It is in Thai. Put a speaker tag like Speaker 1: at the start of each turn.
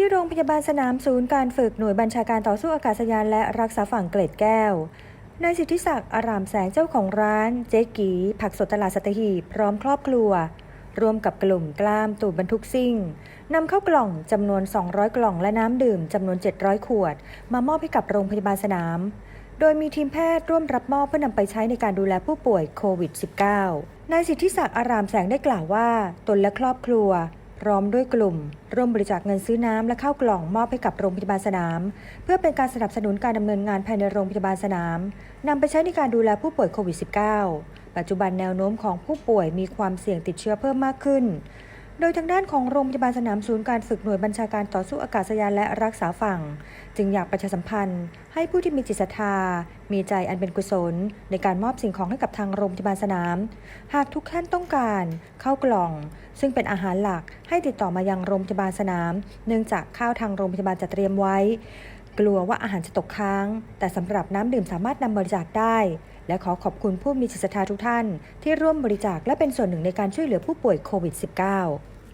Speaker 1: ที่โรงพยาบาลสนามศูนย์การฝึกหน่วยบัญชาการต่อสู้อากาศยานและรักษาฝั่งเกล็ดแก้วนายสิทธิศักดิ์อารามแสงเจ้าของร้าน เจ๊กี ผักสดตลาดสัตหีบพร้อมครอบครัว ร่วมกับกลุ่มกล้ามตูดบรรทุกซิ่งนำเข้ากล่องจำนวน 200 กล่องและน้ำดื่มจำนวน 700 ขวด มามอบให้กับโรงพยาบาลสนาม โดยมีทีมแพทย์ร่วมรับมอบเพื่อนำไปใช้ในการดูแลผู้ป่วยโควิด -19 นายสิทธิศักดิ์อารามแสงได้กล่าวว่า ตนและครอบครัว พร้อมด้วยกลุ่ม ร่วมบริจาคเงินซื้อน้ำและข้าวกล่องมอบให้กับโรงพยาบาลสนาม เพื่อเป็นการสนับสนุนการดำเนินงานภายในโรงพยาบาลสนามนำไปใช้ในการดูแลผู้ป่วยโควิด -19 ปัจจุบันแนวโน้มของผู้ป่วยมีความเสี่ยงติดเชื้อเพิ่มมากขึ้น โดยทางด้านของโรงพยาบาลสนามศูนย์การฝึกหน่วยบัญชาการต่อสู้อากาศยานและรักษาฝั่ง จึงอยากประชาสัมพันธ์ ให้ผู้ที่มีจิตศรัทธา มีใจอันเป็นกุศล ในการมอบสิ่งของให้กับทางโรงพยาบาลสนาม หากทุกท่านต้องการเข้ากล่อง ซึ่งเป็นอาหารหลักให้ติดต่อมายังโรงพยาบาลสนาม เนื่องจากข้าวทางโรงพยาบาลจะเตรียมไว้ กลัวว่าอาหารจะตกค้าง แต่สำหรับน้ำดื่มสามารถนำบริจาคได้ และขอขอบคุณผู้มีจิตศรัทธาทุกท่าน ที่ร่วมบริจาคและเป็นส่วนหนึ่งในการช่วยเหลือผู้ป่วยโควิด -19